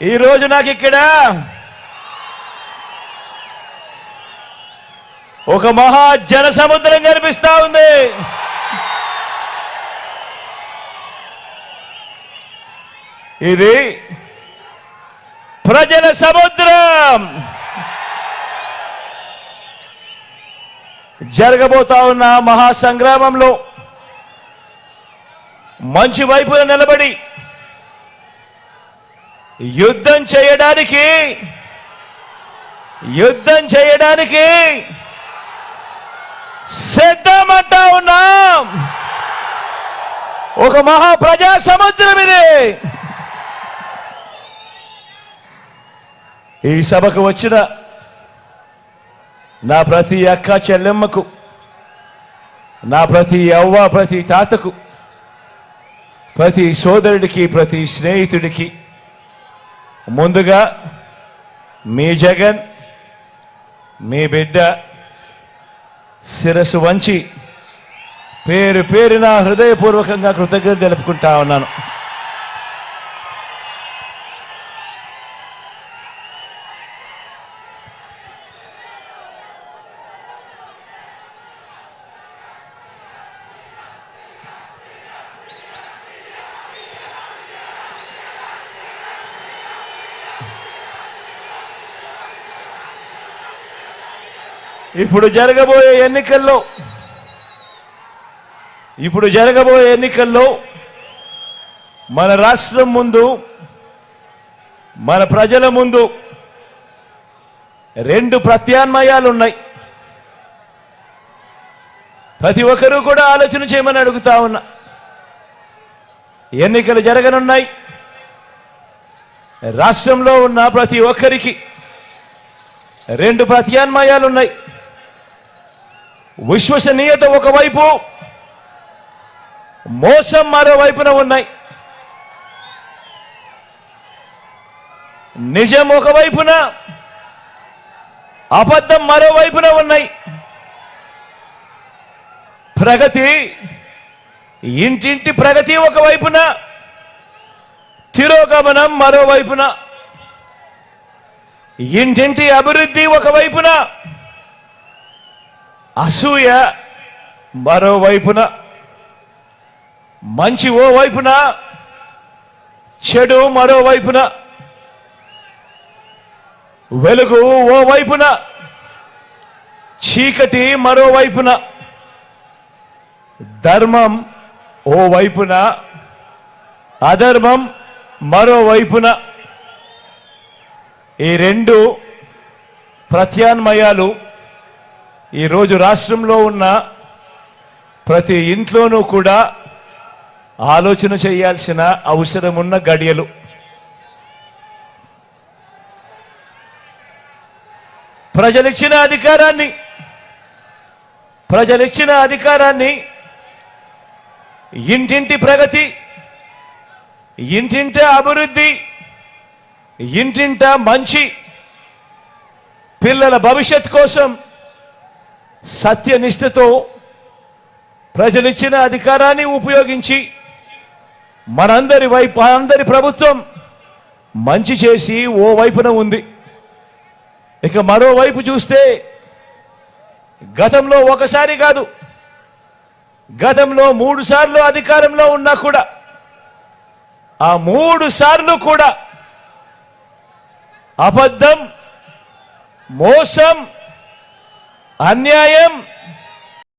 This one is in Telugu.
ఈరోజు నాకు ఇక్కడ ఒక మహా జన సముద్రం కనిపిస్తా ఉంది. ఇది ప్రజల సముద్రం. జరగబోతా ఉన్న మహా సంగ్రామంలో మంచి వైపున నిలబడి యుద్ధం చేయడానికి యుద్ధం చేయడానికి సిద్ధమంటా ఉన్నాం. ఒక మహా ప్రజా సముద్రం ఇది. ఈ సభకు వచ్చిన నా ప్రతి అక్క చెల్లెమ్మకు నా ప్రతి అవ్వ ప్రతి తాతకు ప్రతి సోదరుడికి ప్రతి స్నేహితుడికి ముందుగా మీ జగన్ మీ బిడ్డ శిరస్సు వంచి పేరు పేరున హృదయపూర్వకంగా కృతజ్ఞత తెలుపుకుంటా ఉన్నాను. ఇప్పుడు జరగబోయే ఎన్నికల్లో ఇప్పుడు జరగబోయే ఎన్నికల్లో మన రాష్ట్రం ముందు మన ప్రజల ముందు రెండు ప్రత్యామ్నాయాలు ఉన్నాయి. ప్రతి ఒక్కరూ కూడా ఆలోచన చేయమని అడుగుతా ఉన్నా. ఎన్నికలు జరగనున్నాయి. రాష్ట్రంలో ఉన్న ప్రతి ఒక్కరికి రెండు ప్రత్యామ్నాయాలు ఉన్నాయి. విశ్వసనీయత ఒకవైపు మోసం మరోవైపున ఉన్నాయి. నిజం ఒకవైపున అబద్ధం మరోవైపున ఉన్నాయి. ప్రగతి ఇంటింటి ప్రగతి ఒకవైపున తిరోగమనం మరోవైపున ఇంటింటి అభివృద్ధి ఒకవైపున అసూయ మరోవైపున మంచి ఓ వైపున చెడు మరోవైపున వెలుగు ఓ వైపున చీకటి మరోవైపున ధర్మం ఓ వైపున అధర్మం మరోవైపున ఈ రెండు ప్రత్యాన్మయాలు ఈరోజు రాష్ట్రంలో ఉన్న ప్రతి ఇంట్లోనూ కూడా ఆలోచన చేయాల్సిన అవసరం ఉన్న గడియలు. ప్రజలిచ్చిన అధికారాన్ని ప్రజలిచ్చిన అధికారాన్ని ఇంటింటి ప్రగతి ఇంటింట అభివృద్ధి ఇంటింట మంచి పిల్లల భవిష్యత్ కోసం సత్యనిష్టతో ప్రజలిచ్చిన అధికారాన్ని ఉపయోగించి మనందరి వైపు అందరి ప్రభుత్వం మంచి చేసి ఓ వైపున ఉంది. ఇక మరోవైపు చూస్తే గతంలో ఒకసారి కాదు గతంలో మూడు సార్లు అధికారంలో ఉన్నా కూడా ఆ మూడు సార్లు కూడా అబద్ధం మోసం అన్యాయం